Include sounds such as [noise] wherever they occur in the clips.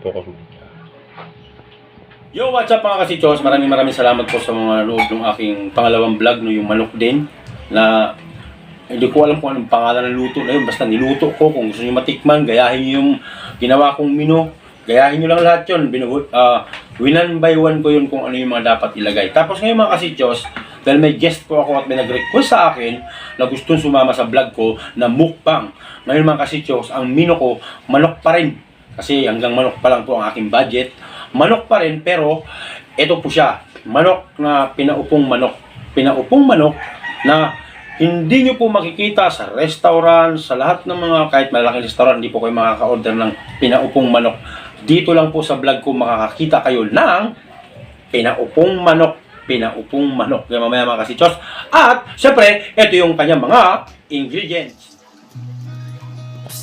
Focus mo. Yo, what's up mga kasichos? Maraming maraming salamat po sa mga nanood ng aking pangalawang vlog, no, yung manok din, na hindi ko alam kung anong pangalan ng luto na yun. Basta niluto ko. Kung gusto nyo matikman, gayahin nyo yung ginawa kong menu. Gayahin nyo lang lahat yun. Binu uh, winan by one ko yun kung ano yung mga dapat ilagay. Tapos ngayon mga kasichos, dahil may guest po ako at may nag-request sa akin na gustong sumama sa vlog ko na mukbang. Ngayon mga kasichos, ang menu ko, manok pa rin. Kasi hanggang manok pa lang po ang aking budget. Manok pa rin pero ito po siya. Manok na pinaupong manok. Pinaupong manok na hindi nyo po makikita sa restaurant, sa lahat ng mga kahit malaking restaurant, hindi po kayo makaka-order ng pinaupong manok. Dito lang po sa vlog ko makakakita kayo ng pinaupong manok. Pinaupong manok. Kaya mamaya mga kasichos. At, syempre, ito yung kanyang mga ingredients.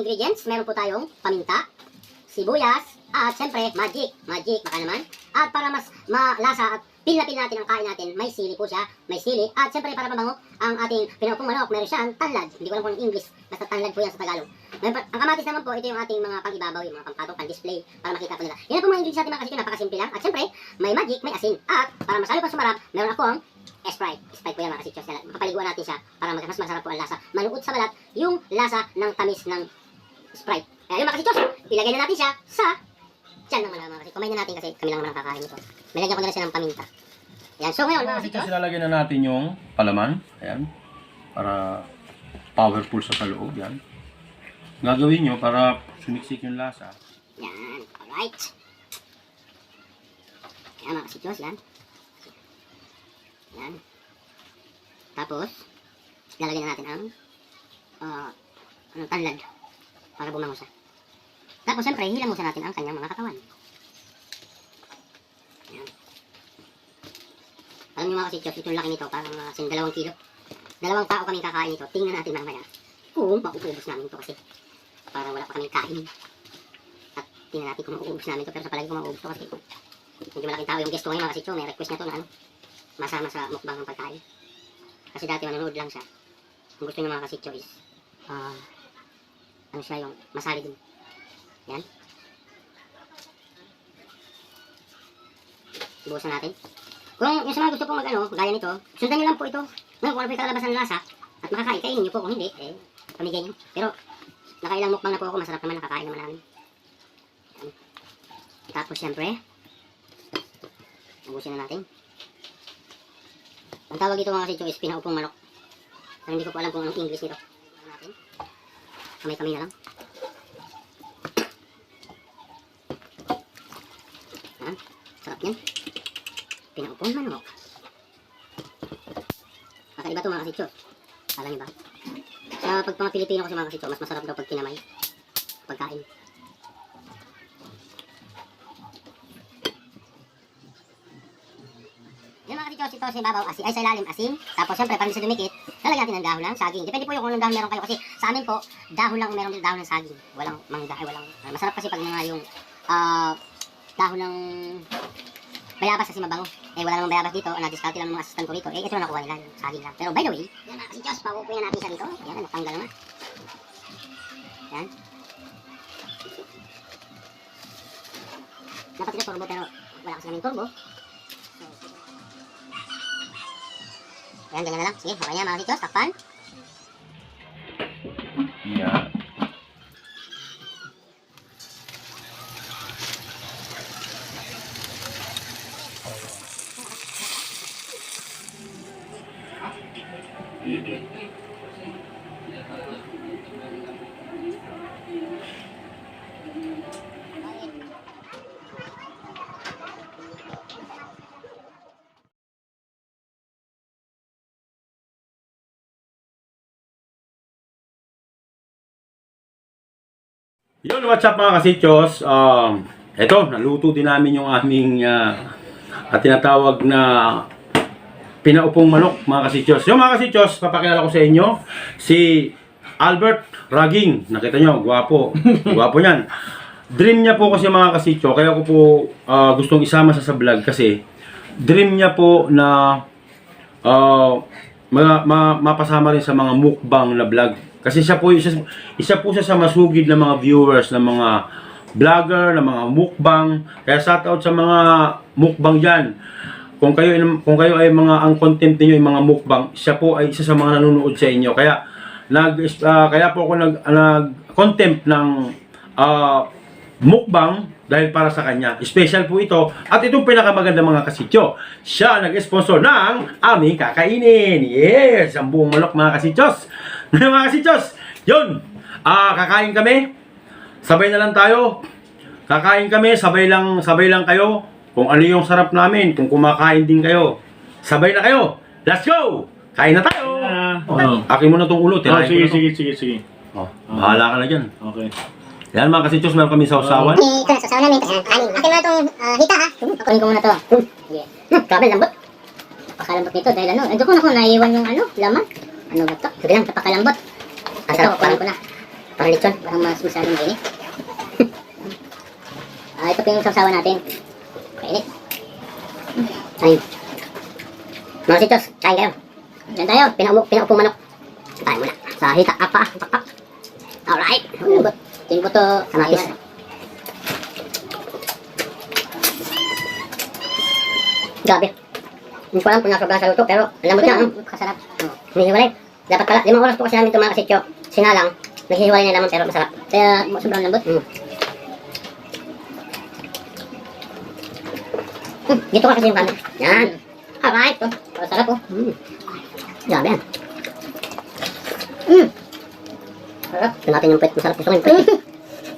Ingredients. Meron po tayong paminta, sibuyas, at siyempre, magic. Magic, baka naman. At para mas malasa at pil na pil natin ang kain natin, may sili po siya. May sili. At siyempre, para mabango, ang ating pinaupong manok, meron siyang tanlad. Hindi ko alam kung English. Basta tanlad po yan sa Tagalog. Pa- ang kamatis naman po, ito yung ating mga pang-ibabaw, yung mga pang-patong, pang-display, para makita po nila. Yan po mga ingredients natin mga kasisyo, napakasimple lang. At siyempre, may magic, may asin. At para masalo pa sumarap, meron akong Sprite. Sprite po yan mga kasitsos. Papaliguan natin siya para mas masarap po ang lasa. Manuot sa balat yung lasa ng tamis ng Sprite. Kaya yung mga kasitsos, ilagay na natin siya sa tiyan ng mga kasitsos. Kumain na natin kasi kami lang naman ang kakain ito. May lagyan ko na siya ng paminta. Yan. So ngayon mga Kasi kasitsos, lalagyan na natin yung palaman. Ayan. Para powerful sa kaloob. Yan. Gagawin nyo para sumiksik yung lasa. yan. Alright. Yan mga kasitsos, yan. Yan. Tapos, lalagyan na natin ang uh, anong tanlad para bumango siya. Tapos, siyempre, hilamusan natin ang kanyang mga katawan. Yan. Alam niyo mga kasitsos, itong laki nito, parang uh, sin dalawang kilo. Dalawang tao kaming kakain ito. Tingnan natin mamaya kung mauubos namin ito kasi parang wala pa kaming kain. At tingnan natin kung mauubos namin ito. Pero sa palagi ko mauubos ito kasi medyo malaking tao yung guest ko ngayon mga kasitsos. May request niya to na ano, masama sa mukbang ng pagkain. Kasi dati manonood lang siya. Ang gusto niya mga kasitso is, ah, ano siya yung masali din. Yan. Buhusan natin. Kung yung sa mga gusto pong mag ano, gaya nito, sundan nyo lang po ito. Ngayon, kung ano po yung kalabas ng lasa, at makakain, kainin nyo po. Kung hindi, eh, pamigay nyo. Pero, nakailang mukbang na po ako, masarap naman, nakakain naman namin. Yan. Tapos, syempre, ubusin na natin. Ang tawag dito mga kasityo is pinaupong manok. Pero hindi ko po alam kung anong English nito. Kamay-kamay na lang. Yan. Sarap yan. Pinaupong manok. Kakaiba to mga kasityo. Alam niyo ba? Sa pag mga Pilipino kasi mga kasityo, mas masarap daw pag kinamay. Pagkain. Yung mga kasityo, ito sa ibabaw, asin, ay sa ilalim, asin. Tapos syempre, hindi siya dumikit, lalagyan natin ng dahon ng saging. Depende po yung kung anong dahon meron kayo. Kasi sa amin po, dahon lang meron dito, dahon ng saging. Walang mangga, ay walang. ah, masarap kasi pag mga yung ah, dahon ng bayabas kasi mabango. Eh wala namang bayabas dito, na-discount lang ng mga assistant ko rito. Eh ito na nakuha nila, yung saging lang. Pero by the way, yan na kasi Diyos, paupuin na natin siya dito. Yan, natanggal na. Yan. Dapat ito turbo pero wala kasi kaming turbo. Yan, ganyan na lang. Sige, okay na mga Diyos, takpan. Yeah. Yun, what's up mga kasichos? Um, eto, naluto din namin yung aming ah, at tinatawag na pinaupong manok mga kasichos. Yung mga kasichos, papakilala ko sa inyo si Albert Raging. Nakita nyo, gwapo. [laughs] gwapo niyan. Dream niya po kasi mga kasicho, kaya ko po ah, gustong isama sa sa vlog kasi dream niya po na ah, ma, ma, mapasama rin sa mga mukbang na vlog. Kasi siya po, isa, isa po siya sa masugid na mga viewers, ng mga vlogger, ng mga mukbang. Kaya shout out sa mga mukbang dyan. Kung kayo, kung kayo ay mga, ang content niyo ay mga mukbang, siya po ay isa sa mga nanonood sa inyo. Kaya, nag, ah, kaya po ako nag, nag-contempt ng ah, mukbang dahil para sa kanya. Special po ito. At itong pinakamaganda mga kasityo. Siya nag-sponsor ng aming kakainin. Yes! Ang buong manok mga kasityos. Ngayon mga kasityos, yun. Ah, kakain kami. Sabay na lang tayo. Kakain kami, sabay lang, sabay lang kayo. Kung ano yung sarap namin, kung kumakain din kayo. Sabay na kayo. Let's go! Kain na tayo! Ah, Oh? Akin mo na tong ulo, Oh, tirahin ko sige, to. sige, sige, sige. Oh, bahala ka na dyan. Okay. Yan mga kasityos, meron kami sausawan. Eh, ito na, sasawa namin. Ayan, kanin. Akin mo na itong ah, hita ha. Kunin ko muna ito. Hmm. Yeah. Hmm, grabe, lambot. Pakalambot nito dahil ano. Ando ko na ko, naiwan yung ano, laman. Ano ba ito? Sige lang, pakalambot. Ang sarap, kunin ko na. Parang lechon, parang mas masyadong mainit. [laughs] ah, ito po yung sausawan natin. Mainit. Ayun. Mga sitos, kain kayo. Yan tayo, pinaupo, pinaupo manok. Kain muna. Sa hita, apa, pakpak. Alright. Lambot. Tingin ko to kamatis. Grabe. Hindi ko alam kung nasobrahan sa luto, pero alam mo na, kasarap. Oh. Hinihiwalay. Dapat pala, limang oras po kasi namin ito mga kasityo. Sinalang, naghihiwalay na naman pero masarap. Kaya sobrang lambot. Mm. Hmm, dito ka kasi yung camera. Yan. Alright. Oh, masarap po. Mm. Grabe yan. Mm. Sarap. Ito natin yung puwet. Masarap gusto ko yung puwet.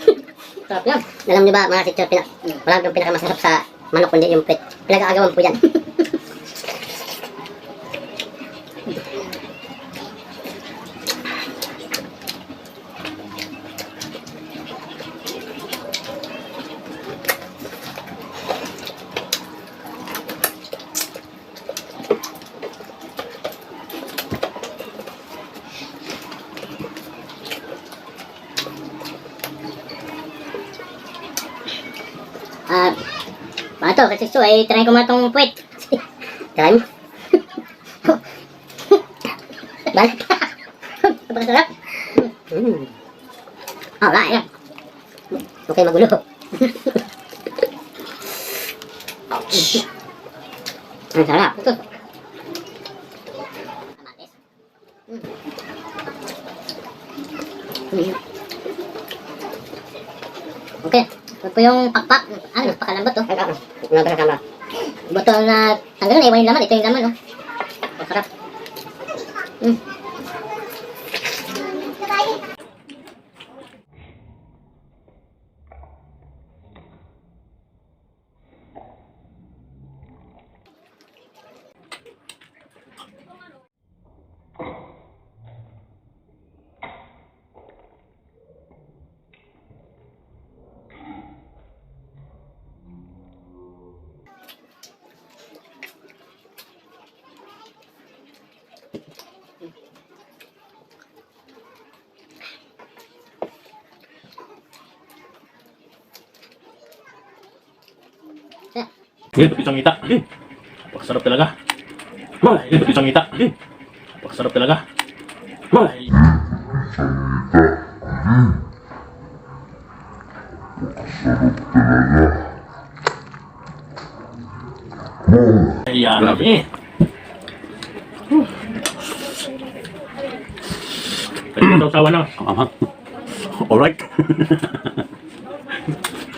[laughs] Sarap yan. Alam niyo ba mga sityo, pina, wala yung pinakamasarap sa manok kundi yung puwet. Pinag-aagawan po yan. [laughs] Ah, uh, mato, kasi so, ay try ko matong puwet. [laughs] Dahil mo. [laughs] Balik. [laughs] Napakasarap. Mm. Alright. Okay, magulo. Ouch. Ang sarap. Ito. Hmm. Okay. Huwag po yung pakpak. Ano, pakalambot to. Ano, ano, ano, ano, ano, ano, ano, ano, ano, ano, ano, ano, ano, ano, Gitu pisang kita. Pakasarap talaga. Gitu pisang kita. Pakasarap talaga. Pakasarap iya, talaga. Ayan. Grabe. Pwede na tawa na. Alright. [laughs]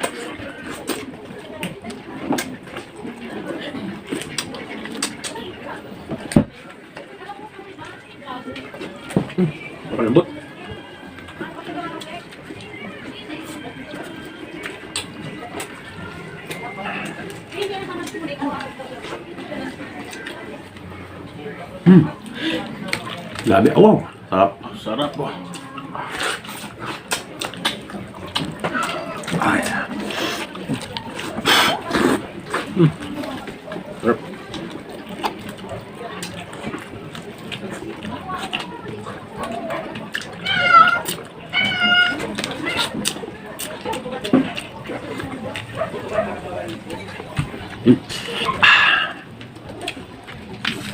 Hmm. Labi. Wow. Oh, sarap. Sarap. Oh. 嗯。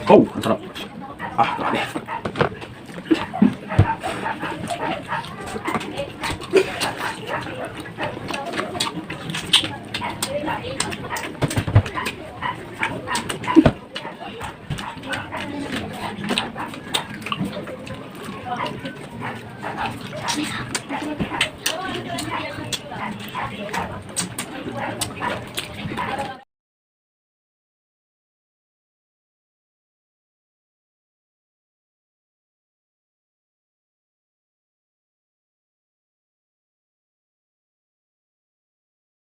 好五啊哪里？